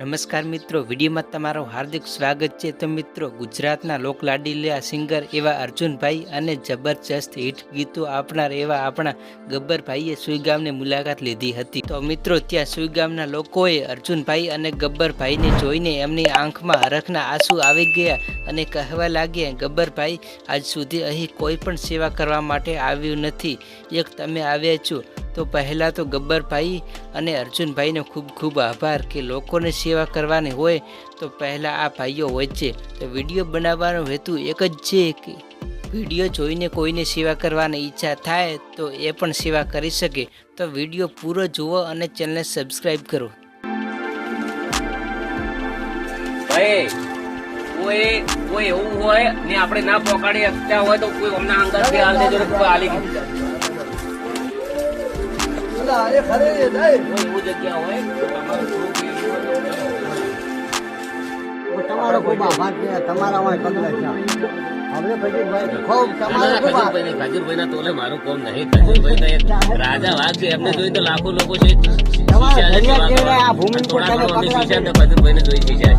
નમસ્કાર મિત્રો, વિડીયોમાં તમારું હાર્દિક સ્વાગત છે. તો મિત્રો, ગુજરાતના લોકલાડીલા સિંગર એવા અર્જુનભાઈ અને જબરજસ્ત હિટ ગીતો આપનાર એવા આપણા ગબ્બરભાઈએ સુઈગામની મુલાકાત લીધી હતી. તો મિત્રો, ત્યાં સુઈગામના લોકોએ અર્જુનભાઈ અને ગબ્બરભાઈને જોઈને એમની આંખમાં હરખના આંસુ આવી ગયા અને કહેવા લાગ્યા, ગબ્બરભાઈ, આજ સુધી અહીં કોઈ પણ સેવા કરવા માટે આવ્યું નથી. એક તમે આવ્યા છો. તો પહેલાં તો ગબ્બરભાઈ અને અર્જુનભાઈનો ખૂબ ખૂબ આભાર કે લોકોને સેવા કરવાની હોય તો પહેલાં આ ભાઈઓ હોય છે. તો વીડિયો બનાવવાનો હેતુ એક જ છે કે વીડિયો જોઈને કોઈને સેવા કરવાની ઈચ્છા થાય તો એ પણ સેવા કરી શકે. તો વીડિયો પૂરો જુઓ અને ચેનલને સબસ્ક્રાઈબ કરો. કોઈ એવું હોય ને આપણે ના પોકાડી શકતા હોય તો કોઈ અંદરથી હાલ દેજો ને જગ્યા હોય તમારું ખૂબ આભાર છે તમારા પગલે છે. ના. ખજૂરભાઈ ખજૂરભાઈના તોલે મારું કોમ નહીં. ખજૂરભાઈ તો રાજા વાઘ છે એમને જોઈ તો લાખો લોકો છે. શીશાને ખજૂરભાઈને જોઈ શીશા